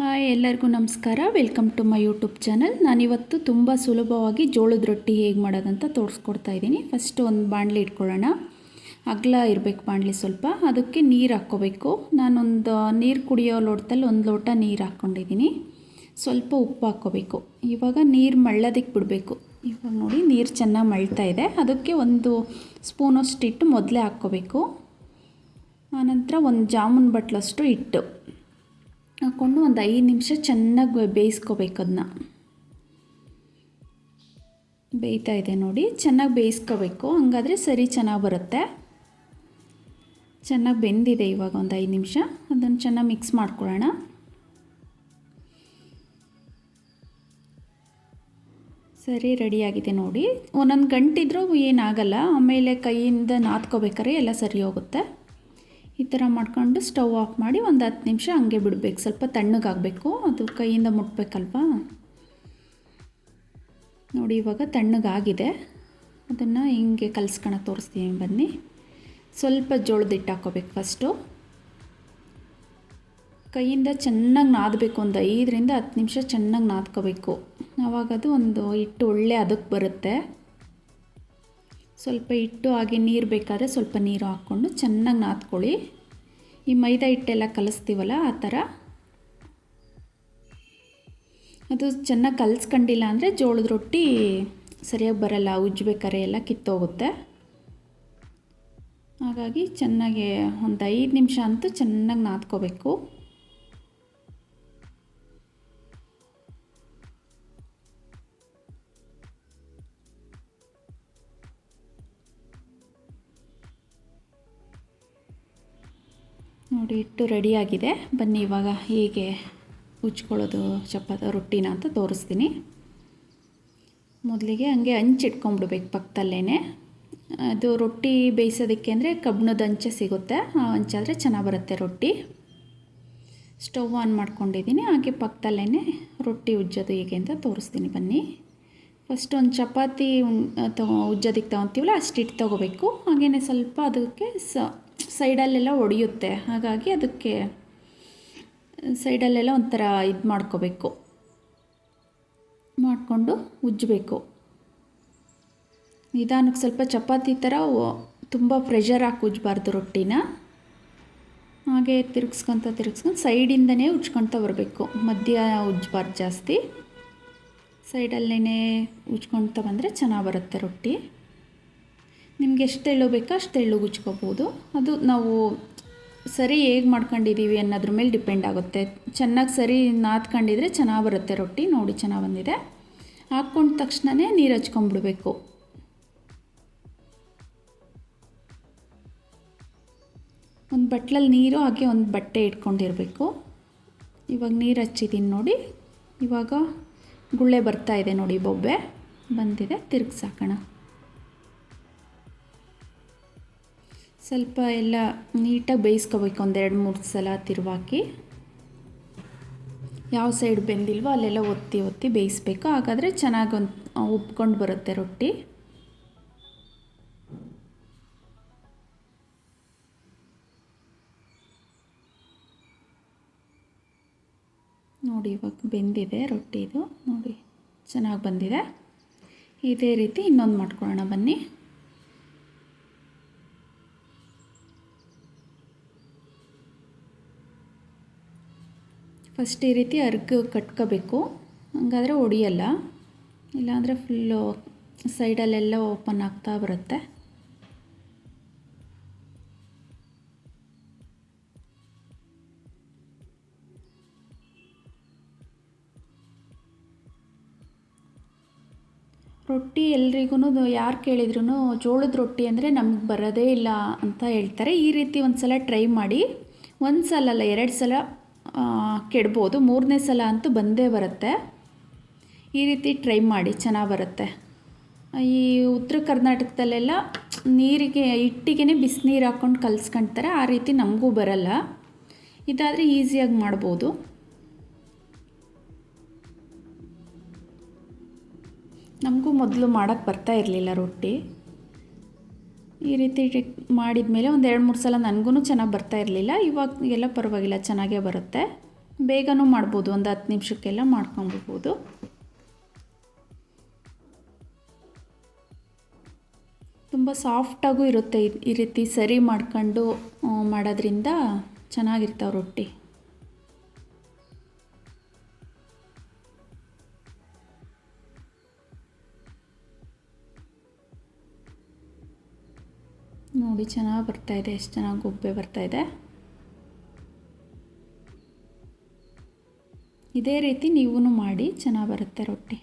Hi, ಎಲ್ಲರಿಗೂ ನಮಸ್ಕಾರ. Welcome to my YouTube channel ನಾನಿವತ್ತು ತುಂಬ ಸುಲಭವಾಗಿ ಜೋಳದ ರೊಟ್ಟಿ ಹೇಗೆ ಮಾಡೋದಂತ ತೋರಿಸ್ಕೊಡ್ತಾ ಇದ್ದೀನಿ. ಫಸ್ಟ್ ಒಂದು ಬಾಣಲಿ ಇಟ್ಕೊಳ್ಳೋಣ. ಅಗಲ ಇರಬೇಕು ಬಾಣಲಿ ಸ್ವಲ್ಪ. ಅದಕ್ಕೆ ನೀರು ಹಾಕ್ಕೋಬೇಕು. ನಾನೊಂದು, ನೀರು ಕುಡಿಯೋ ಲೋಟದಲ್ಲಿ ಒಂದು ಲೋಟ ನೀರು ಹಾಕ್ಕೊಂಡಿದ್ದೀನಿ. ಸ್ವಲ್ಪ ಉಪ್ಪು ಹಾಕ್ಕೋಬೇಕು. ಇವಾಗ ನೀರು ಮಳ್ಳೋದಕ್ಕೆ ಬಿಡಬೇಕು. ಇವಾಗ ನೋಡಿ, ನೀರು ಚೆನ್ನಾಗಿ ಮಳ್ತಾ ಇದೆ. ಅದಕ್ಕೆ ಒಂದು ಸ್ಪೂನಷ್ಟು ಇಟ್ಟು ಮೊದಲೇ ಹಾಕ್ಕೋಬೇಕು. ಆನಂತರ ಒಂದು ಜಾಮೂನ್ ಬಟ್ಲಷ್ಟು ಹಿಟ್ಟು ಹಾಕ್ಕೊಂಡು ಒಂದು ಐದು ನಿಮಿಷ ಚೆನ್ನಾಗಿ ಬೇಯಿಸ್ಕೋಬೇಕು ಅದನ್ನ ಬೇಯ್ತಾ ಇದೆ ನೋಡಿ, ಚೆನ್ನಾಗಿ ಬೇಯಿಸ್ಕೋಬೇಕು. ಹಂಗಾದರೆ ಸರಿ ಚೆನ್ನಾಗಿ ಬರುತ್ತೆ. ಚೆನ್ನಾಗಿ ಬೆಂದಿದೆ ಇವಾಗ ಒಂದು ಐದು ನಿಮಿಷ. ಅದನ್ನು ಚೆನ್ನಾಗಿ ಮಿಕ್ಸ್ ಮಾಡ್ಕೊಳ್ಳೋಣ. ಸರಿ ರೆಡಿಯಾಗಿದೆ ನೋಡಿ. ಒಂದೊಂದು ಗಂಟಿದ್ರೂ ಏನಾಗಲ್ಲ ಆಮೇಲೆ ಕೈಯಿಂದ ನಾದ್ಕೋಬೇಕಾದ್ರೆ ಎಲ್ಲ ಸರಿ ಹೋಗುತ್ತೆ. ಈ ಥರ ಮಾಡ್ಕೊಂಡು ಸ್ಟವ್ ಆಫ್ ಮಾಡಿ ಒಂದು ಹತ್ತು ನಿಮಿಷ ಹಂಗೆ ಬಿಡಬೇಕು. ಸ್ವಲ್ಪ ತಣ್ಣಗಾಗಬೇಕು. ಅದು ಕೈಯಿಂದ ಮುಟ್ಬೇಕಲ್ವಾ? ನೋಡಿ, ಇವಾಗ ತಣ್ಣಗಾಗಿದೆ. ಅದನ್ನು ಹಿಂಗೆ ಕಲಿಸ್ಕೊಳಕ್ಕೆ ತೋರಿಸ್ತೀನಿ ಬನ್ನಿ. ಸ್ವಲ್ಪ ಜೋಳದ ಹಿಟ್ಟು ಹಾಕೋಬೇಕು ಫಸ್ಟು ಕೈಯಿಂದ ಚೆನ್ನಾಗಿ ನಾದಬೇಕು. ಒಂದು ಐದರಿಂದ ಹತ್ತು ನಿಮಿಷ ಚೆನ್ನಾಗಿ ನಾದ್ಕೋಬೇಕು. ಆವಾಗ ಅದು ಒಂದು ಹಿಟ್ಟು ಒಳ್ಳೆ ಅದಕ್ಕೆ ಬರುತ್ತೆ. ಸ್ವಲ್ಪ ಹಿಟ್ಟು ಹಾಗೆ ನೀರು ಬೇಕಾದರೆ ಸ್ವಲ್ಪ ನೀರು ಹಾಕ್ಕೊಂಡು ಚೆನ್ನಾಗಿ ನಾದ್ಕೊಳ್ಳಿ. ಈ ಮೈದಾ ಹಿಟ್ಟೆಲ್ಲ ಕಲಿಸ್ತೀವಲ್ಲ ಆ ಥರ? ಅದು ಚೆನ್ನಾಗಿ ಕಲಿಸ್ಕೊಂಡಿಲ್ಲ ಅಂದರೆ ಜೋಳದ ರೊಟ್ಟಿ ಸರಿಯಾಗಿ ಬರಲ್ಲ ಉಜ್ಬೇಕಾರೆ ಎಲ್ಲ ಕಿತ್ತೋಗುತ್ತೆ. ಹಾಗಾಗಿ ಚೆನ್ನಾಗಿ ಒಂದು ಐದು ನಿಮಿಷ ಅಂತೂ ಚೆನ್ನಾಗಿ ನಾದ್ಕೋಬೇಕು. ನೋಡಿ ಇಟ್ಟು ರೆಡಿಯಾಗಿದೆ ಬನ್ನಿ, ಇವಾಗ ಹೇಗೆ ಉಜ್ಕೊಳ್ಳೋದು ಚಪಾತಿ, ರೊಟ್ಟಿನ ಅಂತ ತೋರಿಸ್ತೀನಿ. ಮೊದಲಿಗೆ ಹಂಗೆ ಹಂಚಿಟ್ಕೊಂಡ್ಬಿಡ್ಬೇಕು ಪಕ್ಕದಲ್ಲೇ ಅದು ರೊಟ್ಟಿ ಬೇಯಿಸೋದಕ್ಕೆ ಅಂದರೆ ಕಬ್ಬಿಣದ ಹಂಚೆ ಸಿಗುತ್ತೆ. ಆ ಹಂಚಾದರೆ ಚೆನ್ನಾಗಿ ಬರುತ್ತೆ ರೊಟ್ಟಿ. ಸ್ಟವ್ ಆನ್ ಮಾಡ್ಕೊಂಡಿದ್ದೀನಿ. ಹಾಗೆ ಪಕ್ಕದಲ್ಲೇ ರೊಟ್ಟಿ ಉಜ್ಜೋದು ಹೇಗೆ ಅಂತ ತೋರಿಸ್ತೀನಿ ಬನ್ನಿ. ಫಸ್ಟ್ ಒಂದು ಚಪಾತಿ ತಗೋ ಉಜ್ಜೋದಕ್ಕೆ ತೊಗೊತೀವಲ್ಲ, ಅಷ್ಟು ಹಿಟ್ಟು ತೊಗೋಬೇಕು. ಹಾಗೆಯೇ ಸ್ವಲ್ಪ ಅದಕ್ಕೆ ಸ ಸೈಡಲ್ಲೆಲ್ಲ ಒಡೆಯುತ್ತೆ. ಹಾಗಾಗಿ ಅದಕ್ಕೆ ಸೈಡಲ್ಲೆಲ್ಲ ಒಂಥರ ಇದು ಮಾಡ್ಕೋಬೇಕು. ಮಾಡಿಕೊಂಡು ಉಜ್ಜಬೇಕು. ನಿಧಾನಕ್ಕೆ ಸ್ವಲ್ಪ ಚಪಾತಿ ಥರ ತುಂಬ ಪ್ರೆಷರ್ ಹಾಕಿ ಉಜ್ಜಬಾರ್ದು ರೊಟ್ಟಿನ. ಹಾಗೆ ತಿರುಗಿಸ್ಕೊತ ತಿರುಗಿಸ್ಕೊಂಡು ಸೈಡಿಂದನೇ ಉಜ್ಕೊಳ್ತಾ ಬರಬೇಕು. ಮಧ್ಯ ಉಜ್ಜಬಾರ್ದು ಜಾಸ್ತಿ. ಸೈಡಲ್ಲೇ ಉಜ್ಕೊಳ್ತಾ ಬಂದರೆ ಚೆನ್ನಾಗಿ ಬರುತ್ತೆ ರೊಟ್ಟಿ. ನಿಮ್ಗೆ ಎಷ್ಟು ಎಳ್ಳು ಬೇಕೋ ಅಷ್ಟು ಎಳ್ಳು ಗುಚ್ಕೋಬೋದು. ಅದು ನಾವು ಸರಿ ಹೇಗೆ ಮಾಡ್ಕೊಂಡಿದ್ದೀವಿ ಅನ್ನೋದ್ರ ಮೇಲೆ ಡಿಪೆಂಡ್ ಆಗುತ್ತೆ. ಚೆನ್ನಾಗಿ ಸರಿ ನಾದ್ಕೊಂಡಿದ್ರೆ ಚೆನ್ನಾಗಿ ಬರುತ್ತೆ ರೊಟ್ಟಿ. ನೋಡಿ ಚೆನ್ನಾಗಿ ಬಂದಿದೆ. ಹಾಕ್ಕೊಂಡ ತಕ್ಷಣವೇ ನೀರು ಹಚ್ಕೊಂಡ್ಬಿಡ್ಬೇಕು. ಒಂದು ಬಟ್ಲಲ್ಲಿ ನೀರು, ಹಾಗೆ ಒಂದು ಬಟ್ಟೆ ಇಟ್ಕೊಂಡಿರಬೇಕು. ಇವಾಗ ನೀರು ಹಚ್ಚಿದ್ದೀನಿ ನೋಡಿ. ಇವಾಗ ಗುಳ್ಳೆ ಬರ್ತಾ ಇದೆ ನೋಡಿ ಬೊಬ್ಬೆ. ಬಂದಿದೆ, ತಿರುಗಿಸಾಕೋಣ. ಸ್ವಲ್ಪ ಎಲ್ಲ ನೀಟಾಗಿ ಬೇಯಿಸ್ಕೋಬೇಕು ಒಂದೆರಡು ಮೂರು ಸಲ ತಿರುವಾಕಿ. ಯಾವ ಸೈಡ್ ಬೆಂದಿಲ್ವೋ ಅಲ್ಲೆಲ್ಲ ಒತ್ತಿ ಒತ್ತಿ ಬೇಯಿಸ್ಬೇಕು. ಹಾಗಾದರೆ ಚೆನ್ನಾಗಿ ಒಂದು ಉಬ್ಕೊಂಡು ಬರುತ್ತೆ ರೊಟ್ಟಿ. ನೋಡಿ, ಇವಾಗ ಬೆಂದಿದೆ ರೊಟ್ಟಿದು ನೋಡಿ, ಚೆನ್ನಾಗಿ ಬಂದಿದೆ. ಇದೇ ರೀತಿ ಇನ್ನೊಂದು ಮಾಡ್ಕೊಳ್ಳೋಣ ಬನ್ನಿ. ಫಸ್ಟ್ ಈ ರೀತಿ ಅರ್ಗ ಕಟ್ಕೋಬೇಕು. ಹಂಗಾದರೆ ಒಡಿಯಲ್ಲ. ಇಲ್ಲಾಂದರೆ ಫುಲ್ಲು ಸೈಡಲ್ಲೆಲ್ಲ ಓಪನ್ ಆಗ್ತಾ ಬರುತ್ತೆ. ರೊಟ್ಟಿ ಎಲ್ರಿಗೂ ಯಾರು ಕೇಳಿದ್ರು ಜೋಳದ ರೊಟ್ಟಿ ಅಂದರೆ ನಮ್ಗೆ ಬರೋದೇ ಇಲ್ಲ ಅಂತ ಹೇಳ್ತಾರೆ. ಈ ರೀತಿ ಒಂದು ಸಲ ಟ್ರೈ ಮಾಡಿ. ಒಂದು ಸಲ ಅಲ್ಲ ಎರಡು ಸಲ ಕೆಡ್ಬೋದು. ಮೂರನೇ ಸಲ ಅಂತೂ ಬಂದೇ ಬರುತ್ತೆ. ಈ ರೀತಿ ಟ್ರೈ ಮಾಡಿ, ಚೆನ್ನಾಗಿ ಬರುತ್ತೆ. ಈ ಉತ್ತರ ಕರ್ನಾಟಕದಲ್ಲೆಲ್ಲ ನೀರಿಗೆ ಹಿಟ್ಟಿಗೆ ಬಿಸಿನೀರು ಹಾಕ್ಕೊಂಡು ಕಲಿಸ್ಕೊಳ್ತಾರೆ ಆ ರೀತಿ ನಮಗೂ ಬರಲ್ಲ. ಇದಾದರೆ ಈಸಿಯಾಗಿ ಮಾಡ್ಬೋದು. ನಮಗೂ ಮೊದಲು ಮಾಡೋಕ್ಕೆ ಬರ್ತಾ ಇರಲಿಲ್ಲ ರೊಟ್ಟಿ. ಈ ರೀತಿ ಮಾಡಿದ ಮೇಲೆ ಒಂದು ಎರಡು ಮೂರು ಸಲ ನನಗೂ ಚೆನ್ನಾಗಿ ಬರ್ತಾ ಇರಲಿಲ್ಲ. ಇವಾಗ ಎಲ್ಲ ಪರವಾಗಿಲ್ಲ, ಚೆನ್ನಾಗೇ ಬರುತ್ತೆ. ಬೇಗನೂ ಮಾಡ್ಬೋದು, ಒಂದು ಹತ್ತು ನಿಮಿಷಕ್ಕೆಲ್ಲ ಮಾಡ್ಕೊಂಬಿಡ್ಬೋದು. ತುಂಬ ಸಾಫ್ಟಾಗೂ ಇರುತ್ತೆ ಈ ರೀತಿ ಸರಿ ಮಾಡ್ಕೊಂಡು ಮಾಡೋದ್ರಿಂದ ಚೆನ್ನಾಗಿರ್ತಾವೆ ರೊಟ್ಟಿ. ನೋಡಿ, ಚೆನ್ನಾಗಿ ಇದೆ, ಎಷ್ಟು ಚೆನ್ನಾಗಿ ಬರ್ತಾ ಇದೆ. ಇದೇ ರೀತಿ ನೀವೂ ಮಾಡಿ, ಚೆನ್ನಾಗಿ ಬರುತ್ತೆ ರೊಟ್ಟಿ.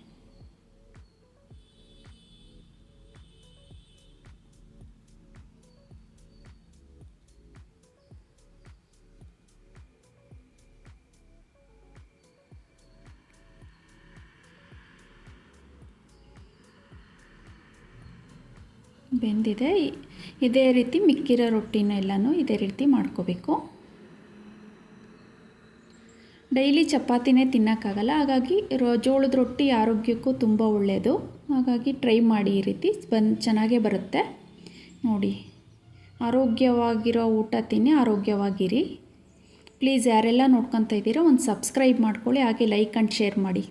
ಬೆಂದಿದೆ. ಇದೇ ರೀತಿ ಮಿಕ್ಕಿರೋ ರೊಟ್ಟಿನ ಎಲ್ಲನೂ ಇದೇ ರೀತಿ ಮಾಡ್ಕೋಬೇಕು. ಡೈಲಿ ಚಪಾತಿನೇ ತಿನ್ನೋಕ್ಕಾಗಲ್ಲ, ಹಾಗಾಗಿ ರೋ ಜೋಳದ ರೊಟ್ಟಿ ಆರೋಗ್ಯಕ್ಕೂ ತುಂಬ ಒಳ್ಳೆಯದು ಹಾಗಾಗಿ ಟ್ರೈ ಮಾಡಿ ಈ ರೀತಿ, ಬಂದು ಚೆನ್ನಾಗೇ ಬರುತ್ತೆ. ನೋಡಿ, ಆರೋಗ್ಯವಾಗಿರೋ ಊಟ ತಿನ್ನಿ, ಆರೋಗ್ಯವಾಗಿರಿ. ಪ್ಲೀಸ್ ಯಾರೆಲ್ಲ ನೋಡ್ಕೊತಾ ಇದ್ದೀರೋ ಒಂದು ಸಬ್ಸ್ಕ್ರೈಬ್ ಮಾಡ್ಕೊಳ್ಳಿ, ಹಾಗೆ ಲೈಕ್ ಆ್ಯಂಡ್ ಶೇರ್ ಮಾಡಿ.